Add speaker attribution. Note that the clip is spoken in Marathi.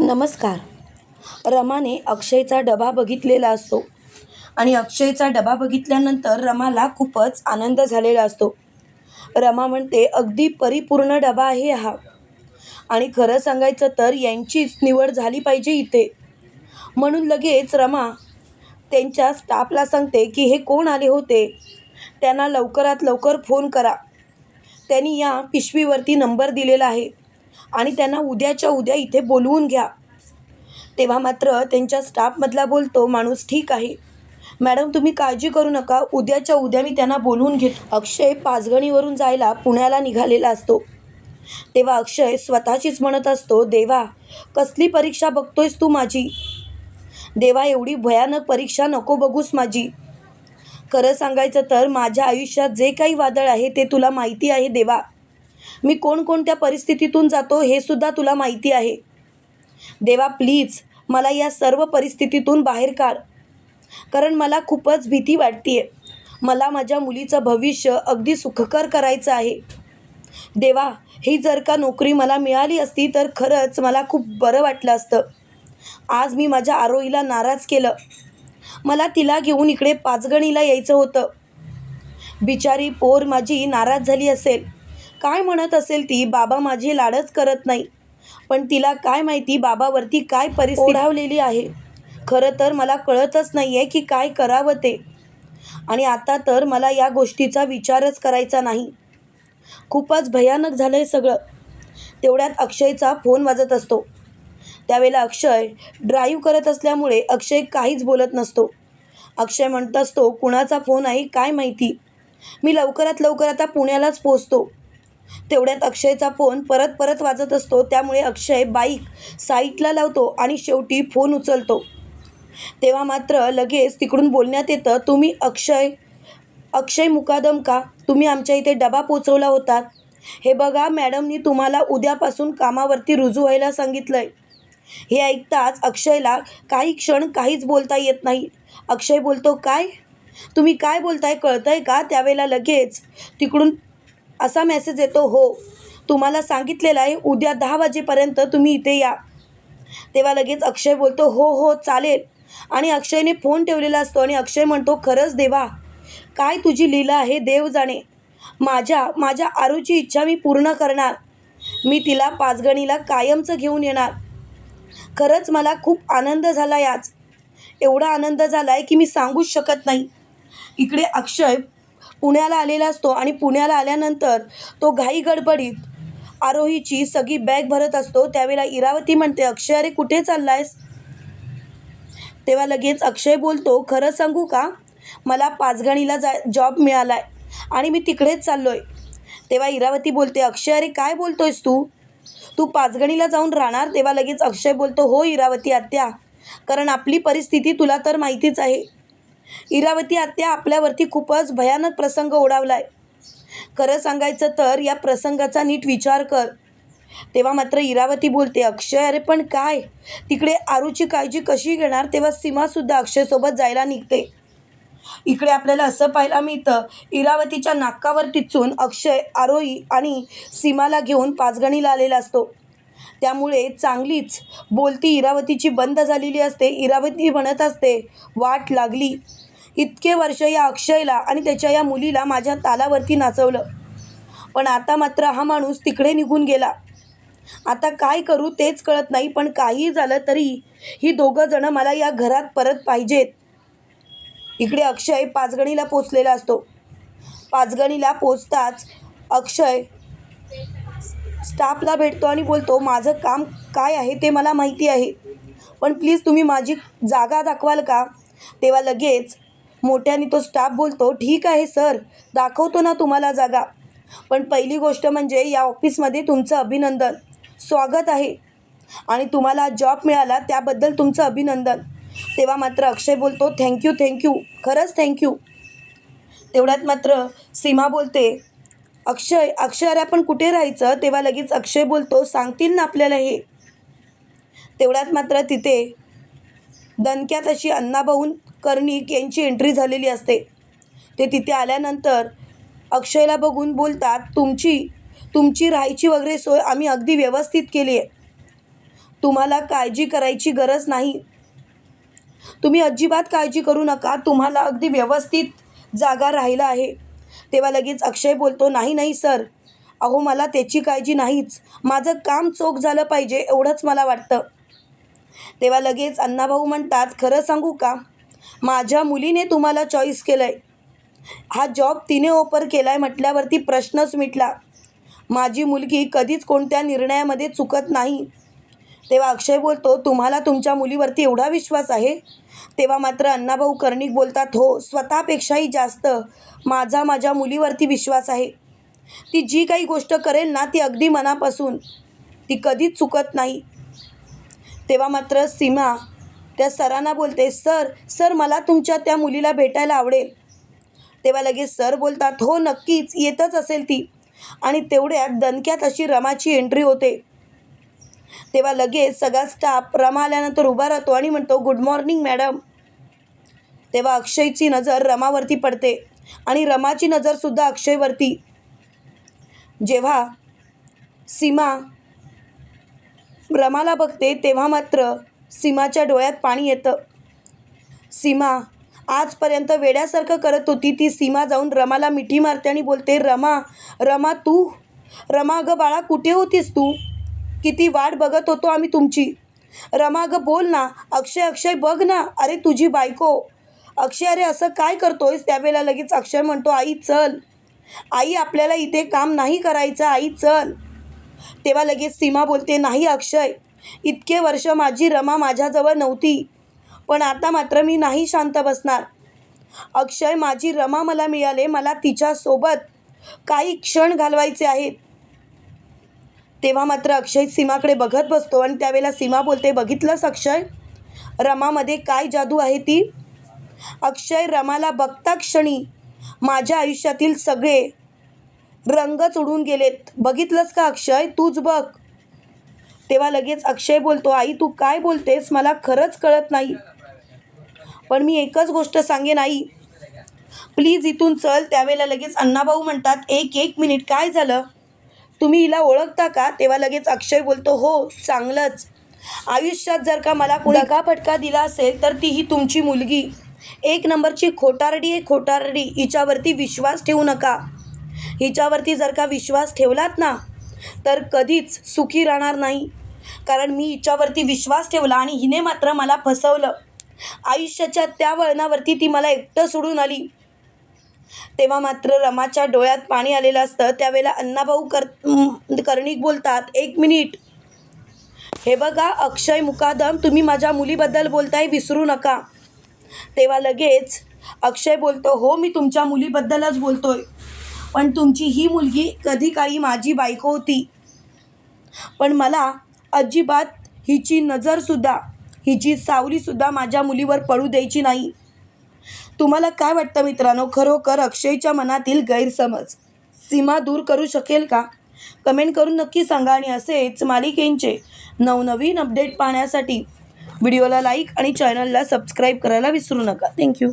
Speaker 1: नमस्कार. रमाने अक्षयचा डबा बघितलेला असतो. आणि अक्षयचा डबा बघितल्यानंतर रमाला खूपच आनंद झालेला असतो. रमा म्हणते अगदी परिपूर्ण डबा आहे हा. आणि खरं सांगायचं तर यांचीच निवड झाली पाहिजे इथे. म्हणून लगेच रमा त्यांच्या स्टाफला सांगते की हे कोण आले होते? त्यांना लवकरात लवकर फोन करा. त्यांनी या पिशवीवरती नंबर दिलेला आहे. आणि त्यांना उद्याच्या उद्या इथे बोलवून घ्या. तेव्हा मात्र त्यांच्या स्टाफमधला बोलतो माणूस ठीक आहे. मॅडम तुम्ही काळजी करू नका. उद्याच्या उद्या मी त्यांना बोलवून घेतो. अक्षय पाचगणीवरून जायला पुण्याला निघालेला असतो. तेव्हा अक्षय स्वतःचीच म्हणत असतो देवा कसली परीक्षा बघतोयस तू माझी? देवा एवढी भयानक परीक्षा नको बघूस माझी. खरं सांगायचं तर माझ्या आयुष्यात जे काही वादळ आहे ते तुला माहिती आहे देवा. मी कोणकोणत्या परिस्थितीतून जातो हे सुद्धा तुला माहिती आहे. देवा प्लीज मला या सर्व परिस्थितीतून बाहेर काढ. कारण मला खूपच भीती वाटते मला माझ्या मुलीचं भविष्य अगदी सुखकर करायचं आहे. देवा ही जर का नोकरी मला मिळाली असती तर खरंच मला खूप बरं वाटलं असतं. आज मी माझ्या आरोहीला नाराज केलं. मला तिला घेऊन इकडे पाचगणीला यायचं होतं. बिचारी पोर माझी नाराज झाली असेल. काय म्हणत असेल ती बाबा माझी लाडच करत नाही. पण तिला काय माहिती बाबावरती काय परिस्थिती आहे. खरं तर मला कळतच नाही आहे की काय करावं ते. आणि आता तर मला या गोष्टीचा विचारच करायचा नाही. खूपच भयानक झालं आहे सगळं. तेवढ्यात अक्षयचा फोन वाजत असतो. त्यावेळेला अक्षय ड्राईव्ह करत असल्यामुळे अक्षय काहीच बोलत नसतो. अक्षय म्हणत असतो कुणाचा फोन आहे? काय माहिती? मी लवकरात लवकर आता पुण्यालाच पोचतो तेवढ्यात अक्षयचा फोन परत परत वाजत असतो. त्यामुळे अक्षय बाईक साईटला लावतो आणि शेवटी फोन उचलतो. तेव्हा मात्र लगेच तिकडून बोलण्यात येतं तुम्ही अक्षय अक्षय मुकादम का? तुम्ही आमच्या इथे डबा पोचवला होतात हे बघा मॅडमनी तुम्हाला उद्यापासून कामावरती रुजू व्हायला सांगितलं आहे हे ऐकताच अक्षयला काही क्षण काहीच बोलता येत नाही. अक्षय बोलतो काय? तुम्ही काय बोलताय? कळतंय का? त्यावेळेला लगेच तिकडून असा मेसेज येतो हो तुम्हाला सांगितलेलं आहे उद्या दहा वाजेपर्यंत तुम्ही इथे या. तेव्हा लगेच अक्षय बोलतो हो हो चालेल. आणि अक्षयने फोन ठेवलेला असतो आणि अक्षय म्हणतो खरंच देवा काय तुझी लीला आहे देव जाणे. माझ्या माझ्या आरूची इच्छा मी पूर्ण करणार. मी तिला पाचगणीला कायमचं घेऊन येणार. खरंच मला खूप आनंद झाला याच एवढा आनंद झाला आहे की मी सांगूच शकत नाही. इकडे अक्षय पुण्याला आलेला असतो आणि पुण्याला आल्यानंतर तो घाई गडबडीत आरोहीची सगळी बॅग भरत असतो. त्यावेळेला इरावती म्हणते अक्षय अरे कुठे चाललायस? तेव्हा लगेच अक्षय बोलतो खरं सांगू का? मला पाचगणीला जा जॉब मिळाला आहे आणि मी तिकडेच चाललो आहे तेव्हा इरावती बोलते अक्षय अरे काय बोलतोयस तू? तू पाचगणीला जाऊन राहणार? तेव्हा लगेच अक्षय बोलतो हो इरावती आत्या कारण आपली परिस्थिती तुला तर माहितीच आहे. इरावती आत्या आपल्यावरती खूपच भयानक प्रसंग ओढावलाय आहे खरं सांगायचं तर या प्रसंगाचा नीट विचार कर. तेव्हा मात्र इरावती बोलते अक्षय अरे पण काय? तिकडे आरूची काळजी कशी घेणार तेव्हा सीमासुद्धा अक्षयसोबत जायला निघते. इकडे आपल्याला असं पाहायला मिळतं इरावतीच्या नाकावर टिचून अक्षय आरोही आणि सीमाला घेऊन पाचगणीला आलेला असतो. त्यामुळे चांगलीच बोलती इरावतीची बंद झालेली असते. इरावती म्हणत असते वाट लागली. इतके वर्ष या अक्षयला आणि त्याच्या या मुलीला माझ्या तालावरती नाचवलं. पण आता मात्र हा माणूस तिकडे निघून गेला. आता काय करू तेच कळत नाही पण काही झालं तरी ही दोघं जणं मला या घरात परत पाहिजेत. इकडे अक्षय पाचगणीला पोचलेला असतो. पाचगणीला पोचताच अक्षय स्टाफला भेटतो आणि बोलतो माझं काम काय आहे ते मला माहिती आहे. पण प्लीज तुम्ही माझी जागा दाखवाल का? तेव्हा लगेच मोठ्याने तो स्टाफ बोलतो ठीक आहे सर दाखवतो ना तुम्हाला जागा. पण पहिली गोष्ट म्हणजे या ऑफिसमध्ये तुमचं अभिनंदन. स्वागत आहे. आणि तुम्हाला जॉब मिळाला त्याबद्दल तुमचं अभिनंदन. तेव्हा मात्र अक्षय बोलतो थँक्यू थँक्यू खरंच थँक्यू. तेवढ्यात मात्र सीमा बोलते अक्षय अक्षय आपण कुठे राहायचं? तेव्हा लगेच अक्षय बोलतो सांगतील ना आपल्याला हे. तेवढ्यात मात्र तिथे दणक्यात अशी अण्णाभाऊन कर्णिक यांची एंट्री झालेली असते. ते तिथे आल्यानंतर अक्षयला बघून बोलतात तुमची तुमची राहायची वगैरे सोय आम्ही अगदी व्यवस्थित केली आहे. तुम्हाला काळजी करायची गरज नाही. तुम्ही अजिबात काळजी करू नका. तुम्हाला अगदी व्यवस्थित जागा राहिला आहे. तेव्हा लगेच अक्षय बोलतो नाही नाही सर. अहो मला त्याची काळजी नाहीच. माझं काम चोख झालं पाहिजे एवढंच मला वाटतं. तेव्हा लगेच अण्णाभाऊ म्हणतात खरं सांगू का? माझ्या मुलीने तुम्हाला चॉईस केलं आहे हा जॉब तिने ओपर केला आहे म्हटल्यावरती प्रश्नच मिटला. माझी मुलगी कधीच कोणत्या निर्णयामध्ये चुकत नाही. तेव्हा अक्षय बोलतो तुम्हाला तुमच्या मुलीवरती एवढा विश्वास आहे? तेव्हा मात्र अण्णाभाऊ कर्णिक बोलतात हो स्वतःपेक्षाही जास्त. माझा माझ्या मुलीवरती विश्वास आहे. ती जी काही गोष्ट करेल ना ती अगदी मनापासून. ती कधीच चुकत नाही. तेव्हा मात्र सीमा त्या सरांना बोलते सर सर मला तुमच्या त्या मुलीला भेटायला आवडेल. तेव्हा लगेच सर बोलतात हो नक्कीच येतच असेल ती. आणि तेवढ्यात दणक्यात अशी रमाची एंट्री होते. तेव्हा लगेच सगळा स्टाफ रमा आल्यानंतर उभा राहतो आणि म्हणतो गुड मॉर्निंग मॅडम तेव्हा अक्षयची नजर रमावरती पडते आणि रमाची नजरसुद्धा अक्षयवरती. जेव्हा सीमा रमाला बघते तेव्हा मात्र सीमाच्या डोळ्यात पाणी येतं. सीमा आजपर्यंत वेड्यासारखं करत होती ती सीमा जाऊन रमाला मिठी मारते आणि बोलते रमा रमा तू रमा अगं बाळा कुठे होतीस तू? किती वाट बघत होतो आम्ही तुमची. रमा गं बोल ना. अक्षय अक्षय बघ ना. अरे तुझी बायको. अक्षय अरे असं काय करतोयस? त्यावेळेला लगेच अक्षय म्हणतो आई चल. आई आपल्याला इथे काम नाही करायचं. आई चल. तेव्हा लगेच सीमा बोलते नाही अक्षय. इतके वर्ष माझी रमा माझ्याजवळ नव्हती. पण आता मात्र मी नाही शांत बसणार. अक्षय माझी रमा मला मिळाले मला तिच्यासोबत काही क्षण घालवायचे आहेत. तेव्हा मात्र अक्षय सीमाकडे बघत बसतो आणि त्यावेळेला सीमा बोलते बघितलंस अक्षय? रमामध्ये काय जादू आहे ती? अक्षय रमाला बघता क्षणी माझ्या आयुष्यातील सगळे रंगच उडून गेलेत. बघितलंस का अक्षय? तूच बघ. तेव्हा लगेच अक्षय बोलतो आई तू काय बोलतेस? मला खरंच कळत नाही. पण मी एकच गोष्ट सांगेन आई. प्लीज इथून चल. त्यावेळेला लगेच अण्णाभाऊ म्हणतात एक एक मिनिट काय झालं? तुम्ही हिला ओळखता का? तेव्हा लगेच अक्षय बोलतो हो चांगलंच. आयुष्यात जर का मला कोणी फटका दिला असेल तर ती ही तुमची मुलगी. एक नंबरची खोटारडी आहे खोटारडी. हिच्यावरती विश्वास ठेवू नका. हिच्यावरती जर का विश्वास ठेवलात ना तर कधीच सुखी राहणार नाही. कारण मी हिच्यावरती विश्वास ठेवला आणि हिने मात्र मला फसवलं. आयुष्याच्या त्या वळणावरती ती मला एकटं सोडून आली. तेव्हा मात्र रमाच्या डोळ्यात पाणी आलेलं असतं. त्यावेळेला अण्णाभाऊ कर कर्णिक बोलतात एक मिनिट. हे बघा अक्षय मुकादम तुम्ही माझ्या मुलीबद्दल बोलताय विसरू नका. तेव्हा लगेच अक्षय बोलतो हो मी तुमच्या मुलीबद्दलच बोलतोय. पण तुमची ही मुलगी कधी काळी माझी बायको होती. पण मला अजिबात हिची नजरसुद्धा हिची सावलीसुद्धा माझ्या मुलीवर पडू द्यायची नाही. तुम्हाला काय वाटतं मित्रांनो? खरोखर अक्षयच्या मनातील गैरसमज सीमा दूर करू शकेल का? कमेंट करून नक्की सांगा आणि असेच मालिकेंचे नवनवीन अपडेट पाहण्यासाठी व्हिडिओला लाईक आणि चॅनलला सबस्क्राईब करायला विसरू नका. थँक्यू.